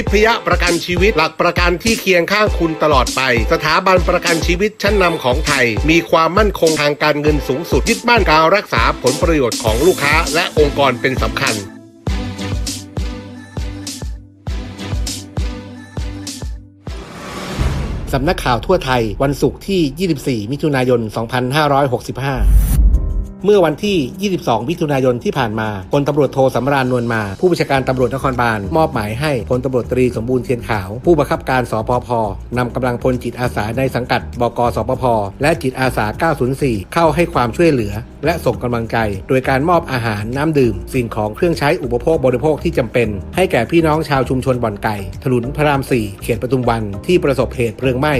ทิพยประกันชีวิตหลักประกันที่เคียงข้างคุณตลอดไป สถาบันประกันชีวิตชั้นนำของไทย มีความมั่นคงทางการเงินสูงสุดยึดบ้านการรักษาผลประโยชน์ของลูกค้าและองค์กรเป็นสำคัญสำนักข่าวทั่วไทยวันศุกร์ที่ 24 มิถุนายน 2565 เมื่อวันที่ 22 มิถุนายนที่ผ่านมาพลตำรวจโทสำราญนวลมา ผู้บัญชาการตำรวจนครบาลมอบหมายให้พลตำรวจตรีสมบูรณ์เทียนขาว ผู้บังคับการสปพนำกำลังพลจิตอาสาในสังกัดบกสปพและจิตอาสา 904 เข้าให้ความช่วยเหลือ และส่งกำลังใจ โดยการมอบอาหารน้ำดื่ม สิ่งของเครื่องใช้อุปโภคบริโภคที่จำเป็น ให้แก่พี่น้องชาวชุมชนบ่อนไก่ถนนพระราม 4 เขตปทุมวันที่ประสบเหตุเพลิงไหม้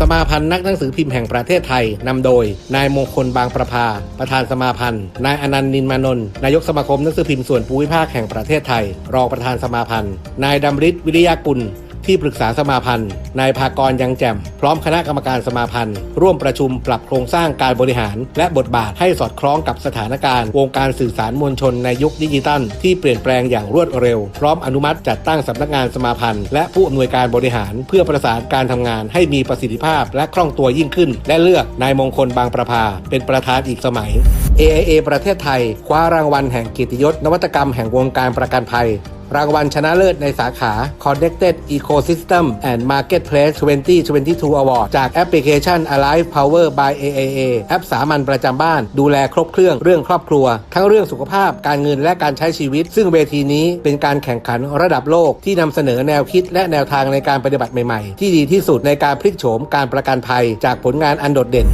สมาพันธ์นักหนังสือพิมพ์แห่งประเทศไทยนำโดย นายมงคลบางประภาประธานสมาพันธ์ นายอนันต์นินมานนท์นายกสมาคมหนังสือพิมพ์ส่วนภูมิภาคแห่งประเทศไทย รองประธานสมาพันธ์ นายดำริศวิริยากุล ที่ปรึกษาสมาพันธ์ นายภากรยังแจ่ม พร้อมคณะกรรมการสมาพันธ์ ร่วมประชุมปรับโครงสร้างการบริหาร และบทบาทให้สอดคล้องกับสถานการณ์ วงการสื่อสารมวลชนในยุคดิจิตัล ที่เปลี่ยนแปลงอย่างรวดเร็ว พร้อมอนุมัติจัดตั้งสำนักงานสมาพันธ์ และผู้อำนวยการบริหาร เพื่อประสานการทำงานให้มีประสิทธิภาพ และคล่องตัวยิ่งขึ้น และเลือกนายมงคลบางประภา เป็นประธานอีกสมัย AIA ประเทศไทย คว้ารางวัลแห่งกียรติยศนวัตกรรมแห่งวงการประกันภัย รางวัลชนะเลิศในสาขา Connected Ecosystem and Marketplace 2022 Award จากแอปพลิเคชัน Alive Power by AAA แอปสามัญประจำบ้าน ดูแลครบเครื่องเรื่องครอบครัว ทั้งเรื่องสุขภาพการเงินและการใช้ชีวิต ซึ่งเวทีนี้เป็นการแข่งขันระดับโลกที่นำเสนอแนวคิดและแนวทางในการปฏิบัติใหม่ๆ ที่ดีที่สุดในการพลิกโฉมการประกันภัยจากผลงานอันโดดเด่น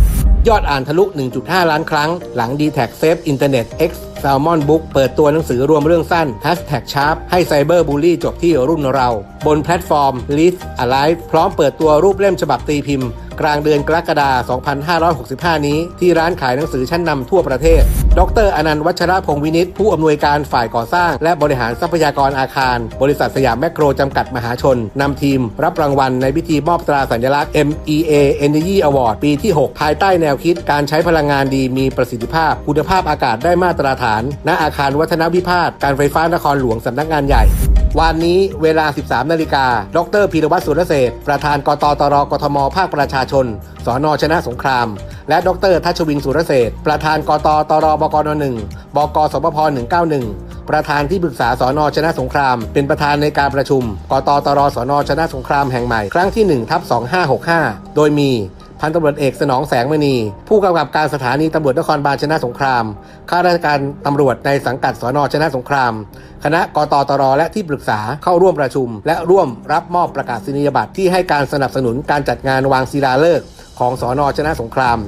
ยอดอ่านทะลุ 1.5 ล้านครั้ง หลัง d t แท็กเซฟอินเทอร์เน็ต X Salmon Book เปิดตัวหนังสือรวมเรื่องสั้น Hashtag Sharp ให้ไซเบอร์บูลลี่จบที่รุ่นเรา บนแพลตฟอร์ม List Alive พร้อมเปิดตัวรูปเล่มฉบับตีพิมพ์ กลางเดือนกรกฎาคม 2565 นี้ ที่ร้านขายหนังสือชั้นนำทั่วประเทศ ดรอนันต์วัชระพงวินิตผู้อำนวยการฝ่ายก่อสร้าง และบริหารทรัพยากรอาคาร บริษัทสยามแมคโครจำกัดมหาชนนำทีม รับรางวัลในพิธีมอบตราสัญลักษณ์ MEA Energy Award ปีที่ 6 ภายใต้แนวคิดการใช้พลังงานดีมีประสิทธิภาพ คุณภาพอากาศได้มาตรฐาน ณอาคารวัฒนวิพาทการไฟฟ้านครหลวงสำนักงานใหญ่วันนี้เวลา 13 นาฬิกา ดรพีรวัตรสุรเศษ ประธานกตตรกทม ภาคประชาชน สนชนะสงคราม และดรทัชวินสุรเศษ ประธานกตตรบกน1บกสปพ191 ประธานที่ปรึกษาสนชนะสงคราม เป็นประธานในการประชุม กตตรสนชนะสงครามแห่งใหม่ ครั้งที่1ทับ2565 โดยมีพันตำรวจเอกสนองแสงมณี ผู้กำกับการสถานีตำรวจนครบาลชนะสงคราม ข้าราชการตำรวจในสังกัดสนชนะสงคราม คณะกตตรและที่ปรึกษาเข้าร่วมประชุม และร่วมรับมอบประกาศนียบัตรที่ให้การสนับสนุนการจัดงานวางศิลาฤกษ์ของสนชนะสงคราม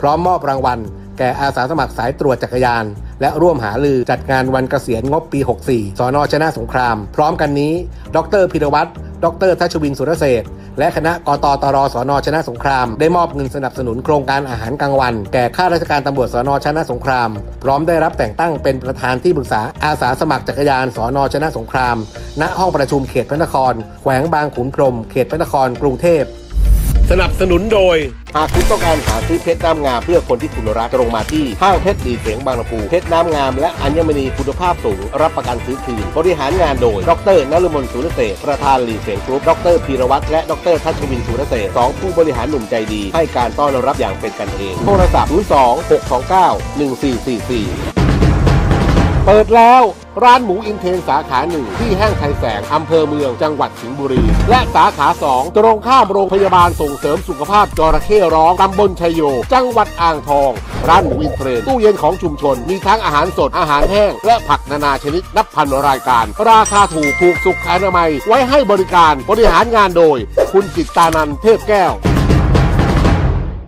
พร้อมมอบรางวัล แก่อาสาสมัครสายตรวจจักรยาน และร่วมหาลือจัดงานวันเกษียณงบปี 64 สอนชนะสงคราม พร้อมกันนี้ ดรพิรวัตรดรทัชวินสุรเศรษและคณะกตตรสอนชนะสงคราม ได้มอบเงินสนับสนุนโครงการอาหารกลางวัน แก่ข้าราชการตำรวจสอนชนะสงคราม พร้อมได้รับแต่งตั้งเป็นประธานที่ปรึกษาอาสาสมัครจักรยานสอนชนะสงคราม ณห้องประชุมเขตพระนคร แขวงบางขุนพรหมเขตพระนครกรุงเทพ สนับสนุนโดย หากคุณต้องการหาซื้อเพชรน้ำงามเพื่อคนที่คุณรักตรงมาที่ห้างเพชรดีเสียงบางลำพูเพชรน้ำงามและอัญมณีคุณภาพสูง รับประกันซื้อคืน บริหารงานโดย ดรนฤมลสุรเศรษฐ์ประธานหลีเสียงกรุ๊ปดรพีรวัตรและดรทัชวินสุรเศสองผู้บริหารหนุ่มใจดี ให้การต้อนรับอย่างเป็นกันเอง โทรศัพท์ 02 629 1444 เปิดแล้วร้านหมูอินเทนสาขาหนึ่งที่แห้งไทยแสง อำเภอเมืองจังหวัดสิงห์บุรี และสาขาสองตรงข้ามโรงพยาบาลส่งเสริมสุขภาพจระเข้ร้องตำบลชยโย จังหวัดอ่างทอง ร้านหมูอินเทนตู้เย็นของชุมชน มีทั้งอาหารสดอาหารแห้ง และผักนานาชนิดนับพันรายการ ราคาถูกถูกสุขอนามัย ไว้ให้บริการบริหารงานโดย คุณจิตตานันเทพแก้ว